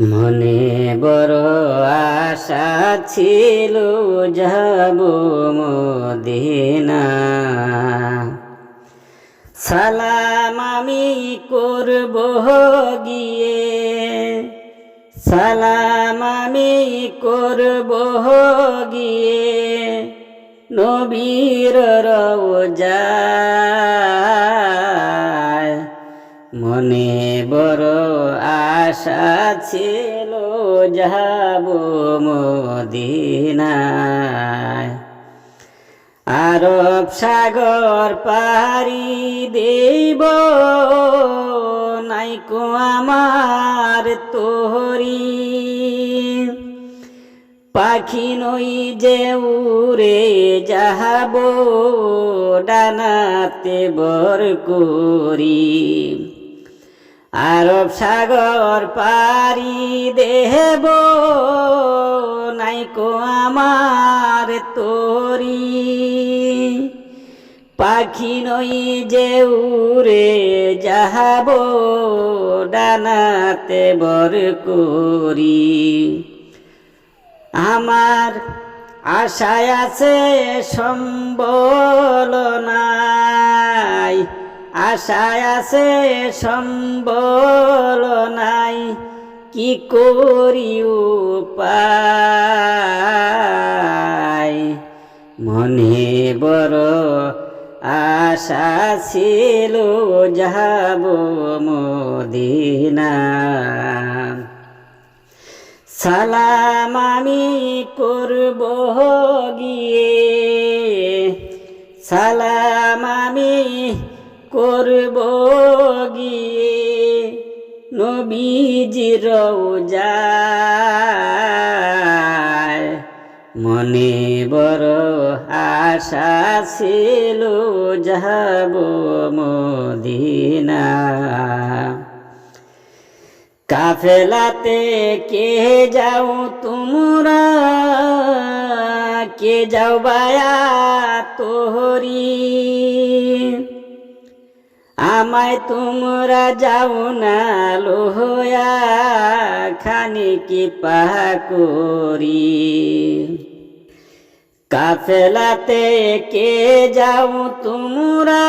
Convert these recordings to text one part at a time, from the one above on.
মনে বড় আশা ছিল যাব মদিনা। সালাম আমি করব গিয়ে, সালাম আমি করব গিয়ে, নবীর রওজায় মনে বড় আশা ছিল যাব মদিনায়। আরব সাগর পারি দেব নাইকো আমার তোহরি। পাখি নই যে উড়ে যাহাব, ডানাতে বর করি আরব সাগর পারি দেব নাইকো আমার তোরি। পাখি নই যে উড়ে যাহাব, ডানাতে বর করি। আমার আশায় আছে সম্বল নাই আশায় আছে সম্বল নাই, কি করি মনে বড় আশা ছিল, যাব মদিনা সালাম আমি করব গিয়ে, সালাম আমি করব গিয়ে নবীজি রওজায় মনে বড় আশা ছিল যাব মদিনা। কাফেলাতে কে যাও তোমরা? কে যাও বায়া তোহরি? আমায় তোমরা যাও না লোহয়া, খানি কি পাহা করি। কাফেলাতে কে যাও তোমরা,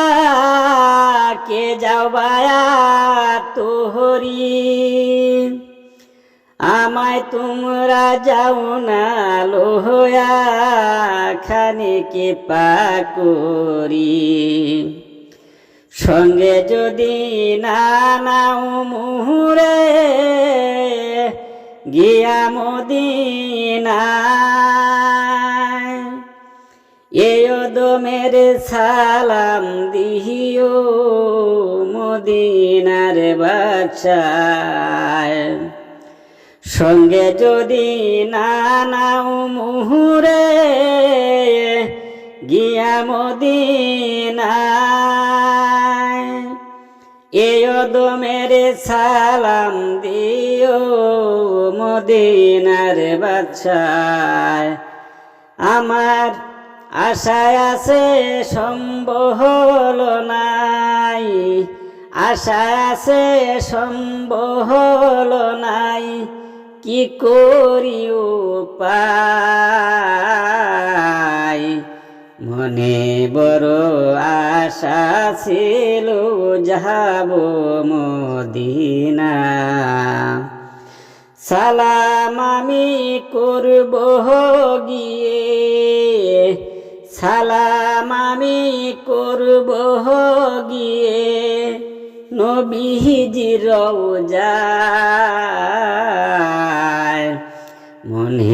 কে যাও বায়া তোহরি। আমায় তোমরা যাও না লোহয়া, খানে কে পা সঙ্গে যদি না নাও মুহুরে, গিয়া মদিনায়। এয়দ মেরে সালাম দিহিও মদিনার বাচ্চায় সঙ্গে যদি না নাও মুহুরে, গিয়া মদিনায়। এয়দ মেরে সালাম দিও মদিনার বাচ্চায় আমার আশায় আছে সম্বহল নাই। আশায় আছে সম্বহল নাই। কি করি উপায়? মনে বড় আশা ছিল যাব মদিনা। সালাম আমি করব গিয়ে, সালাম আমি করব গিয়ে, নবীজি রওজায়। মনে